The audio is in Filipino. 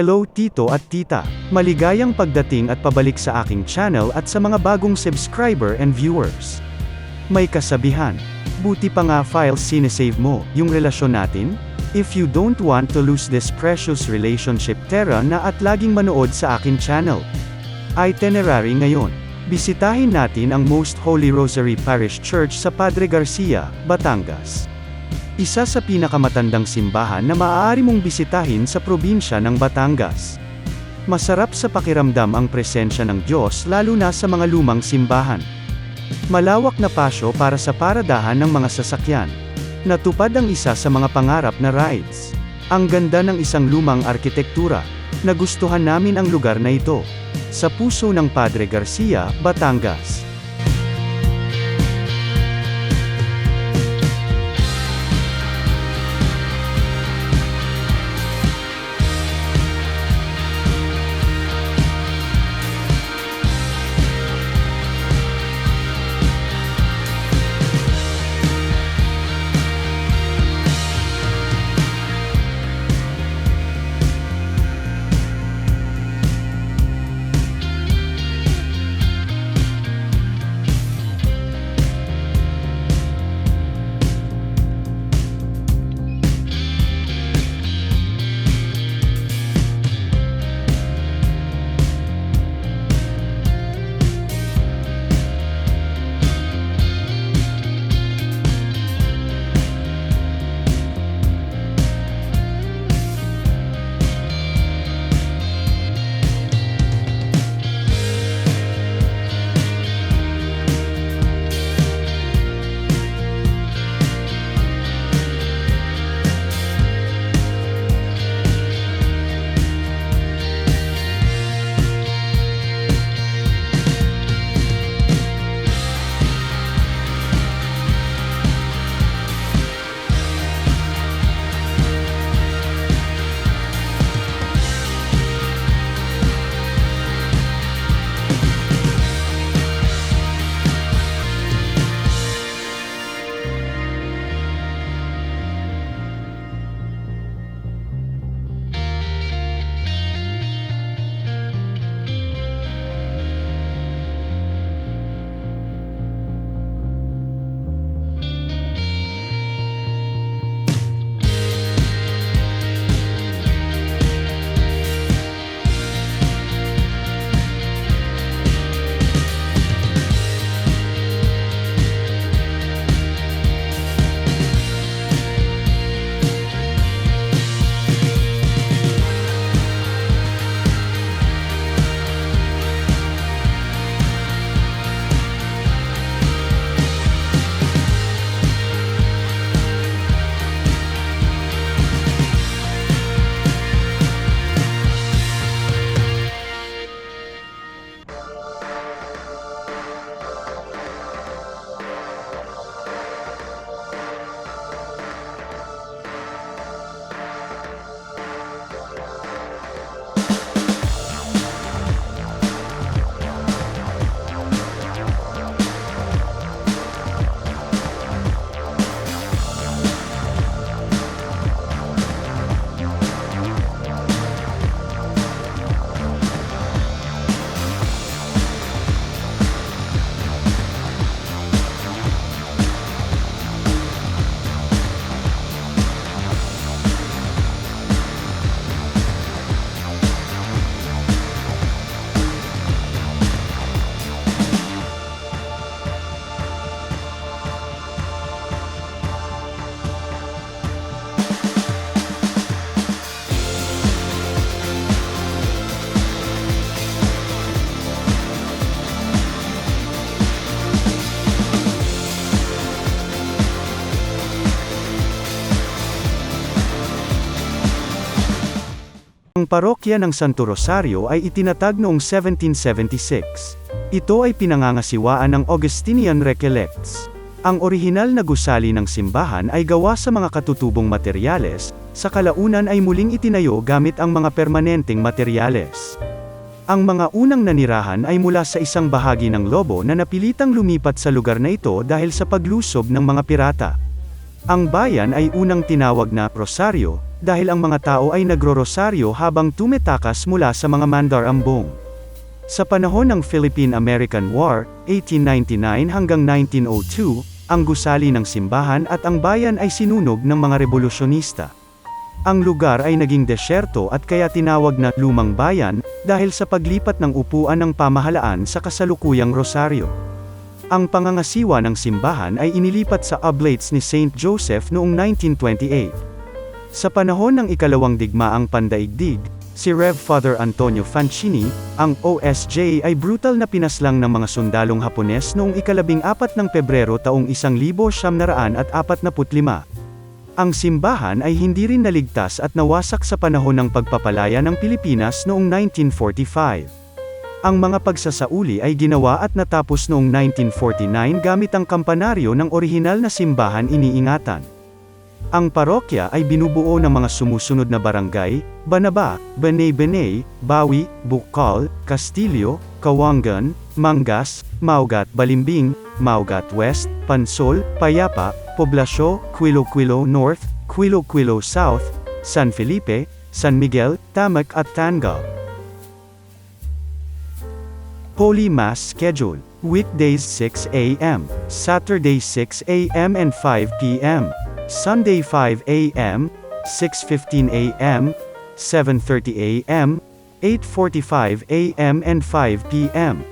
Hello Tito at Tita. Maligayang pagdating at pabalik sa aking channel at sa mga bagong subscriber and viewers. May kasabihan. Buti pa nga files sinesave mo, yung relasyon natin? If you don't want to lose this precious relationship tera na at laging manood sa akin channel. Itinerary ngayon. Bisitahin natin ang Most Holy Rosary Parish Church sa Padre Garcia, Batangas. Isa sa pinakamatandang simbahan na maaari mong bisitahin sa probinsya ng Batangas. Masarap sa pakiramdam ang presensya ng Diyos lalo na sa mga lumang simbahan. Malawak na pasyo para sa paradahan ng mga sasakyan. Natupad ang isa sa mga pangarap na rides. Ang ganda ng isang lumang arkitektura. Nagustuhan namin ang lugar na ito. Sa puso ng Padre Garcia, Batangas. Parokya ng Santo Rosario ay itinatag noong 1776. Ito ay pinangangasiwaan ng Augustinian Recollects. Ang orihinal na gusali ng simbahan ay gawa sa mga katutubong materyales, sa kalaunan ay muling itinayo gamit ang mga permanenteng materyales. Ang mga unang nanirahan ay mula sa isang bahagi ng lobo na napilitang lumipat sa lugar na ito dahil sa paglusob ng mga pirata. Ang bayan ay unang tinawag na Rosario, dahil ang mga tao ay nagro-rosaryo habang tumetakas mula sa mga mandarambong. Sa panahon ng Philippine-American War, 1899 hanggang 1902, ang gusali ng simbahan at ang bayan ay sinunog ng mga revolusyonista. Ang lugar ay naging desyerto at kaya tinawag na Lumang Bayan dahil sa paglipat ng upuan ng pamahalaan sa kasalukuyang Rosario. Ang pangangasiwa ng simbahan ay inilipat sa Oblates ni St. Joseph noong 1928. Sa panahon ng ikalawang digmaang pandaigdig, si Rev. Father Antonio Fancini, ang OSJ ay brutal na pinaslang ng mga sundalong Hapones noong ikalabing apat ng Pebrero taong 1945. Ang simbahan ay hindi rin naligtas at nawasak sa panahon ng pagpapalaya ng Pilipinas noong 1945. Ang mga pagsasauli ay ginawa at natapos noong 1949 gamit ang kampanaryo ng orihinal na simbahan iniingatan. Ang parokya ay binubuo ng mga sumusunod na barangay, Banaba, Banay-Banay, Bawi, Bukal, Castillo, Kawangan, Mangas, Maugat Balimbing, Maugat West, Pansol, Payapa, Poblasyo, Quilo-Quilo North, Quilo-Quilo South, San Felipe, San Miguel, Tamac at Tangal. Holy Mass schedule. Weekdays 6 a.m., Saturday 6 a.m. and 5 p.m., Sunday 5 a.m., 6.15 a.m., 7.30 a.m., 8.45 a.m. and 5 p.m.